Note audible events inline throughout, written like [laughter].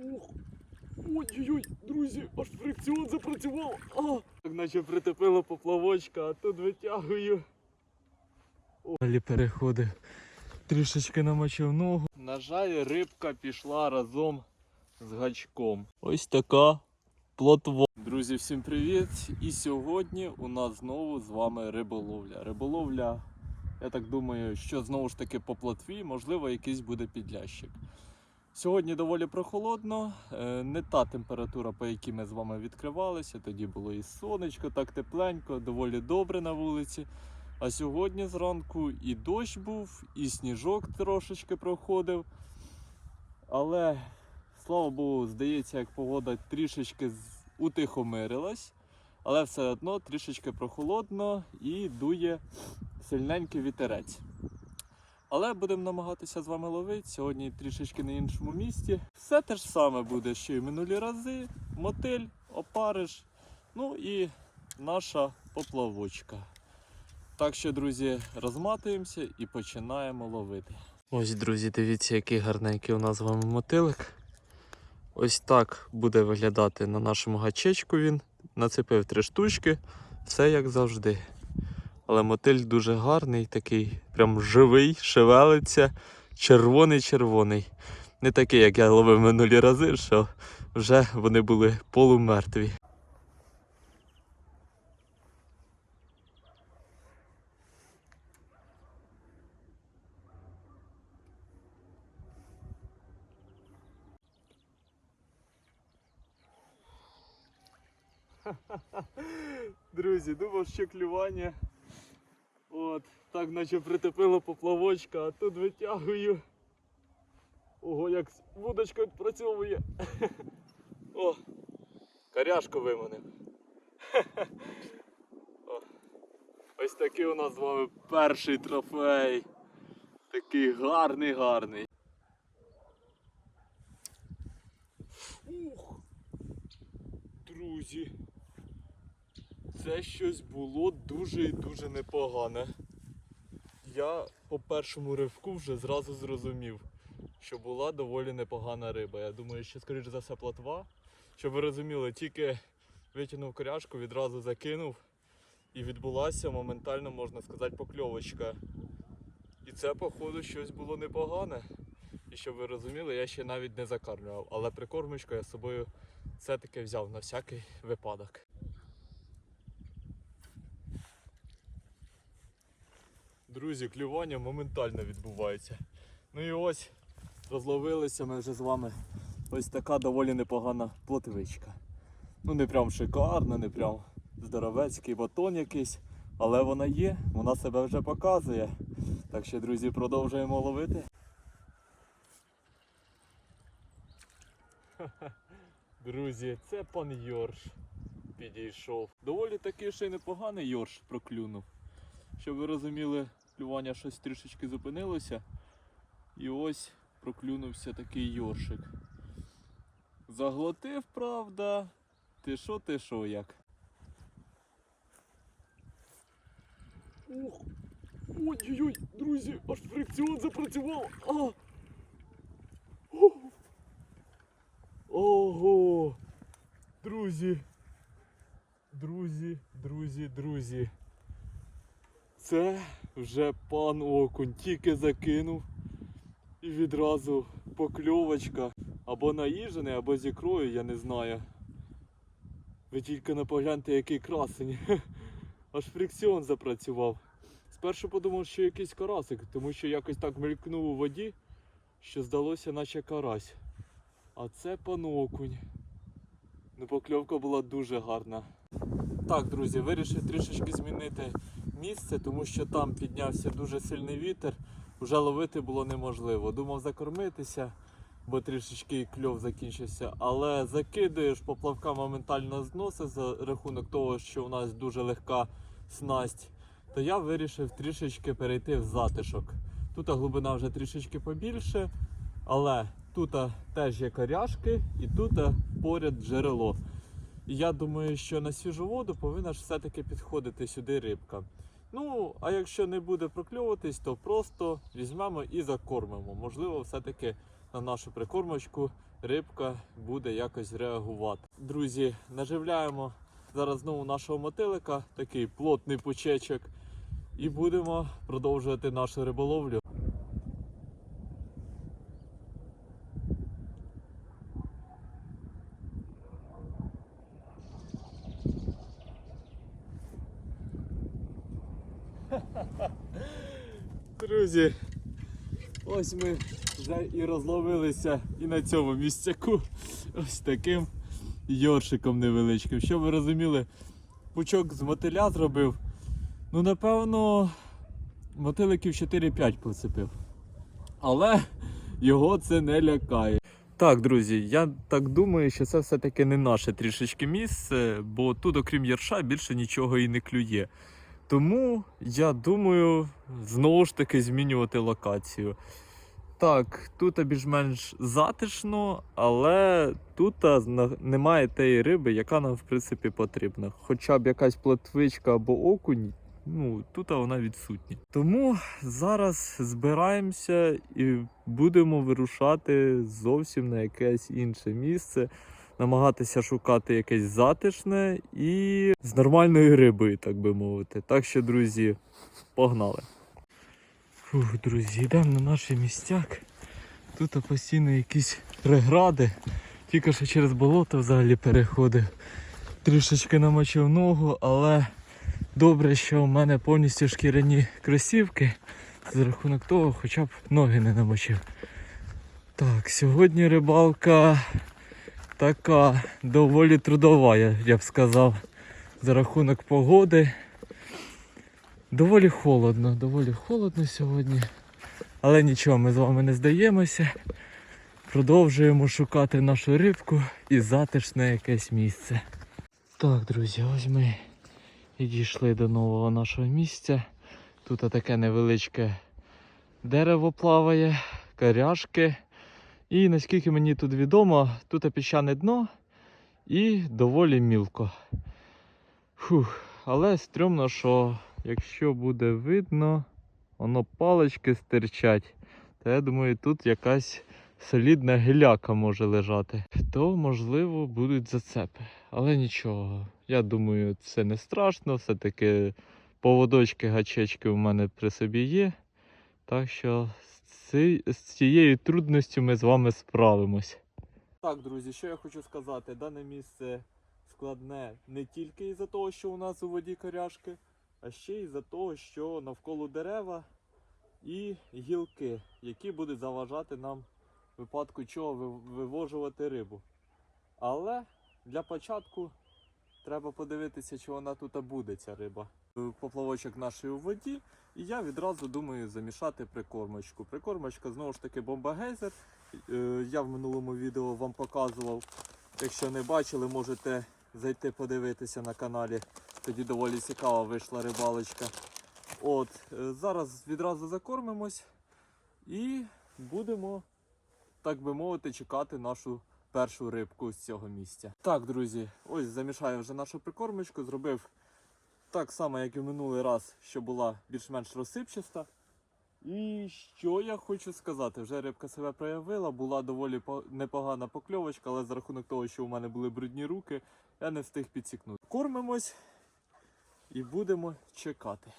Ой-ой-ой, друзі, аж фрикціон запрацював. А, так наче притопило поплавочка, а тут витягую. Далі переходив. Трішечки намочив ногу. На жаль, рибка пішла разом з гачком. Ось така плотва. Друзі, всім привіт! І сьогодні у нас знову з вами риболовля. Риболовля, я так думаю, що знову ж таки по плотві, можливо, якийсь буде підлящик. Сьогодні доволі прохолодно, е, не та температура, по якій ми з вами відкривалися. Тоді було і сонечко, так тепленько, доволі добре на вулиці. А сьогодні зранку і дощ був, і сніжок трошечки проходив. Але, слава Богу, здається, як погода трішечки утихомирилась, але все одно трішечки прохолодно і дує сильненький вітерець. Але будемо намагатися з вами ловити сьогодні трішечки на іншому місці. Все те ж саме буде, що і минулі рази. Мотиль, опариш, ну і наша поплавочка. Так що, друзі, розматуємося і починаємо ловити. Ось, друзі, дивіться, який гарненький у нас з вами мотилик. Ось так буде виглядати на нашому гачечку він. Нацепив три штучки, все як завжди. Але мотиль дуже гарний, такий прям живий, шевелиться, червоний-червоний. Не такий, як я ловив минулі рази, що вже вони були полумертві. Друзі, думав, що клювання. Так наче притопило поплавочка, а тут витягую. Ого, як вудочка відпрацьовує. [laughs] О, каряшку виманив. [laughs] Ось такий у нас з вами перший трофей. Такий гарний, гарний. Ух, друзі. Це щось було дуже і дуже непогане. Я по першому ривку вже зразу зрозумів, що була доволі непогана риба. Я думаю, що скоріш за все платва. Щоб ви розуміли, тільки витягнув коряшку, відразу закинув і відбулася моментально, можна сказати, покльовочка. І це, походу, щось було непогане. І щоб ви розуміли, я ще навіть не закармлював, але прикормочку я з собою все-таки взяв на всякий випадок. Друзі, клювання моментально відбувається. Ну і ось розловилися ми вже з вами ось така доволі непогана плотвичка. Ну не прям шикарна, не прям здоровецький батон якийсь, але вона є, вона себе вже показує. Так що, друзі, продовжуємо ловити. [laughs] Друзі, це пан Йорш підійшов. Доволі таки ще й непоганий Йорш проклюнув. Щоб ви розуміли, клювання щось трішечки зупинилося. І ось проклюнувся такий йоршик. Заглотив, правда. Ти що, ти що, як? Ух! Ой-ой-ой, друзі, аж фрикціон запрацював! А! Ого! Друзі! Друзі, друзі, друзі. Це вже пан окунь тільки закинув і відразу покльовочка або наїжений, або з ікрою, я не знаю. Ви тільки не погляньте, який красень. [laughs] Аж фрикціон запрацював. Спершу подумав, що якийсь карасик, тому що якось так мелькнув у воді, що здалося, наче карась. А це пан окунь. Ну, покльовка була дуже гарна. Так, друзі, вирішив трішечки змінити місце, тому що там піднявся дуже сильний вітер. Вже ловити було неможливо. Думав закормитися, бо трішечки кльов закінчився. Але закидаєш, поплавка моментально зносить за рахунок того, що у нас дуже легка снасть. То я вирішив трішечки перейти в затишок. Тут глибина вже трішечки побільше, але тут теж є коряшки і тут поряд джерело. Я думаю, що на свіжу воду повинна ж все-таки підходити сюди рибка. Ну, а якщо не буде прокльовуватись, то просто візьмемо і закормимо. Можливо, все-таки на нашу прикормочку рибка буде якось реагувати. Друзі, наживляємо зараз знову нашого мотилика, такий плотний пучечок, і будемо продовжувати нашу риболовлю. Друзі, ось ми вже і розловилися і на цьому місцяку ось таким йоршиком невеличким. Щоб ви розуміли, пучок з мотиля зробив. Ну, напевно, мотиликів 4-5 поцепив. Але його це не лякає. Так, друзі, я так думаю, що це все-таки не наше трішечки місце, бо тут, окрім ярша, більше нічого і не клює. Тому я думаю знову ж таки змінювати локацію. Так, тут більш-менш затишно, але тут немає тієї риби, яка нам в принципі потрібна. Хоча б якась плотвичка або окунь, ну тут вона відсутня. Тому зараз збираємося і будемо вирушати зовсім на якесь інше місце, намагатися шукати якесь затишне і з нормальною рибою, так би мовити. Так що, друзі, погнали. Фух, друзі, йдемо на наш містяк. Тут постійно якісь прегради. Тільки що через болото взагалі переходив. Трішечки намочив ногу, але добре, що в мене повністю шкіряні кросівки. За рахунок того, хоча б ноги не намочив. Так, сьогодні рибалка така доволі трудова, я, б сказав, за рахунок погоди. Доволі холодно, доволі холодно сьогодні. Але нічого, ми з вами не здаємося. Продовжуємо шукати нашу рибку і затишне якесь місце. Так, друзі, ось ми і дійшли до нового нашого місця. Тут таке невеличке дерево плаває, каряшки. І наскільки мені тут відомо, тут піщане дно і доволі мілко. Фух, але стрьомно, що якщо буде видно, воно палички стирчать, то я думаю, тут якась солідна гіляка може лежати. То, можливо, будуть зацепи. Але нічого. Я думаю, це не страшно. Все-таки поводочки, гачечки у мене при собі є. Так що з з цією трудністю ми з вами справимось. Так, друзі, що я хочу сказати, дане місце складне не тільки із-за того, що у нас у воді коряшки, а ще й за того, що навколо дерева і гілки, які будуть заважати нам в випадку чого вивожувати рибу. Але для початку треба подивитися, чи вона тут буде, ця риба. Поплавочок нашої у воді, і я відразу думаю замішати прикормочку. Прикормочка знову ж таки бомба-гейзер. Е, Я в минулому відео вам показував. Якщо не бачили, можете зайти подивитися на каналі. Тоді доволі цікава вийшла рибалочка. От, е, зараз відразу закормимось і будемо, так би мовити, чекати нашу першу рибку з цього місця. Так, друзі, ось замішаю вже нашу прикормочку, зробив так само, як і в минулий раз, що була більш-менш розсипчаста. І що я хочу сказати, вже рибка себе проявила, була доволі непогана покльовочка, але за рахунок того, що у мене були брудні руки, я не встиг підсікнути. Кормимось і будемо чекати.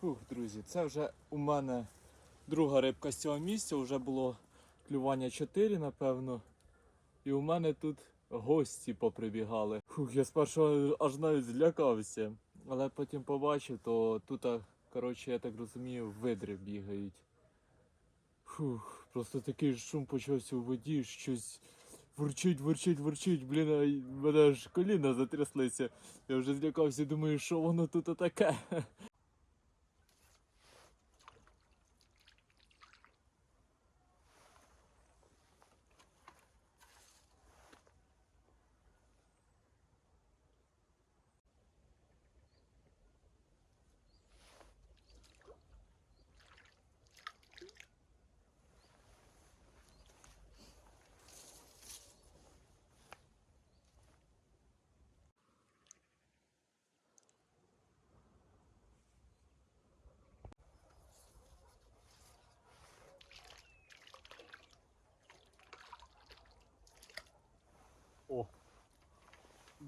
Фух, друзі, це вже у мене друга рибка з цього місця, вже було клювання 4, напевно. І у мене тут гості поприбігали. Фух, я спершу аж навіть злякався. Але потім побачив, то тут, коротше, я так розумію, видри бігають. Фух, просто такий шум почався у воді, щось Ворчить, ворчить, ворчить, блін, а мене аж коліна затряслися. Я вже злякався, думаю, що воно тут таке.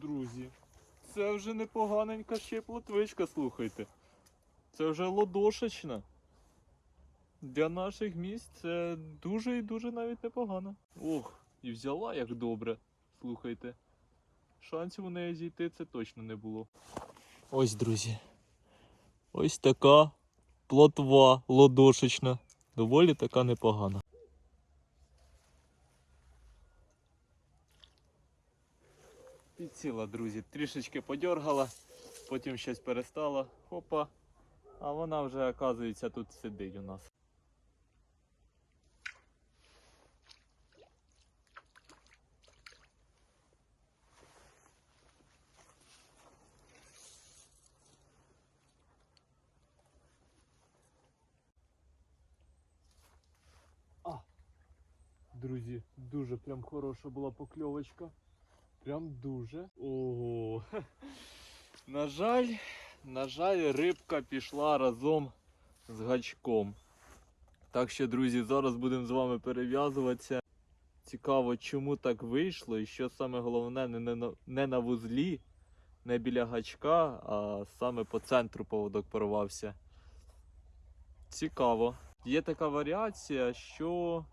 Друзі, це вже непоганенька ще й плотвичка, слухайте. Це вже лодошечна. Для наших місць це дуже і дуже навіть непогано. Ох, і взяла як добре. Слухайте. Шансів у неї зійти це точно не було. Ось, друзі. Ось така плотва лодошечна. Доволі така непогана. Підсіла, друзі, трішечки подьоргала, потім щось перестала. Хопа. А вона вже, оказується, тут сидить у нас. Друзі, дуже прям хороша була покльовочка. Прям дуже. Ого. [laughs] На жаль, на жаль, рибка пішла разом з гачком. Так що, друзі, зараз будемо з вами перев'язуватися. Цікаво, чому так вийшло, і що саме головне, не, на- не на вузлі, не біля гачка, а саме по центру поводок порвався. Цікаво. Є така варіація, що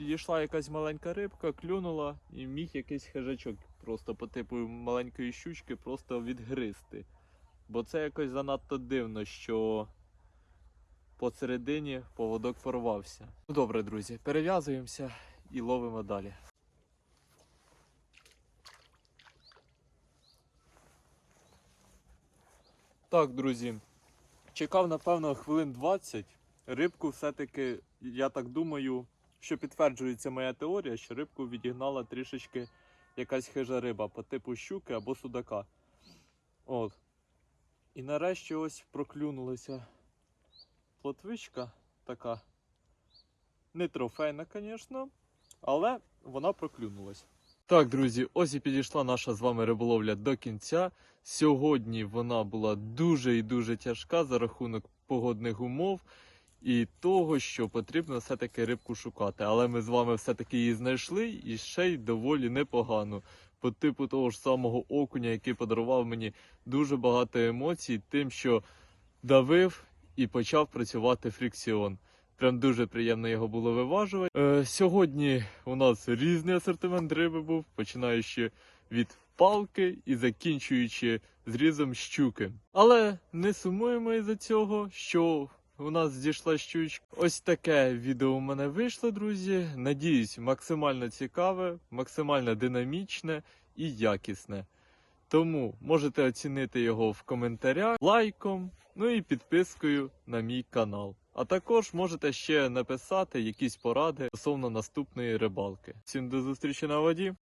підійшла якась маленька рибка, клюнула і міг якийсь хижачок просто по типу маленької щучки просто відгризти. Бо це якось занадто дивно, що посередині поводок порвався. Ну добре, друзі, перев'язуємося і ловимо далі. Так, друзі, чекав, напевно, хвилин 20. Рибку все-таки, я так думаю, що підтверджується моя теорія, що рибку відігнала трішечки якась хижа риба по типу щуки або судака. От. І нарешті ось проклюнулася плотвичка така. Не трофейна, звісно, але вона проклюнулась. Так, друзі, ось і підійшла наша з вами риболовля до кінця. Сьогодні вона була дуже і дуже тяжка за рахунок погодних умов і того, що потрібно все-таки рибку шукати. Але ми з вами все-таки її знайшли і ще й доволі непогано. По типу того ж самого окуня, який подарував мені дуже багато емоцій, тим, що давив і почав працювати фрикціон. Прям дуже приємно його було виважувати. Е, сьогодні у нас різний асортимент риби був, починаючи від палки і закінчуючи зрізом щуки. Але не сумуємо із-за цього, що у нас зійшла щучка. Ось таке відео у мене вийшло, друзі. Надіюсь, максимально цікаве, максимально динамічне і якісне. Тому можете оцінити його в коментарях, лайком, ну і підпискою на мій канал. А також можете ще написати якісь поради стосовно наступної рибалки. Всім до зустрічі на воді!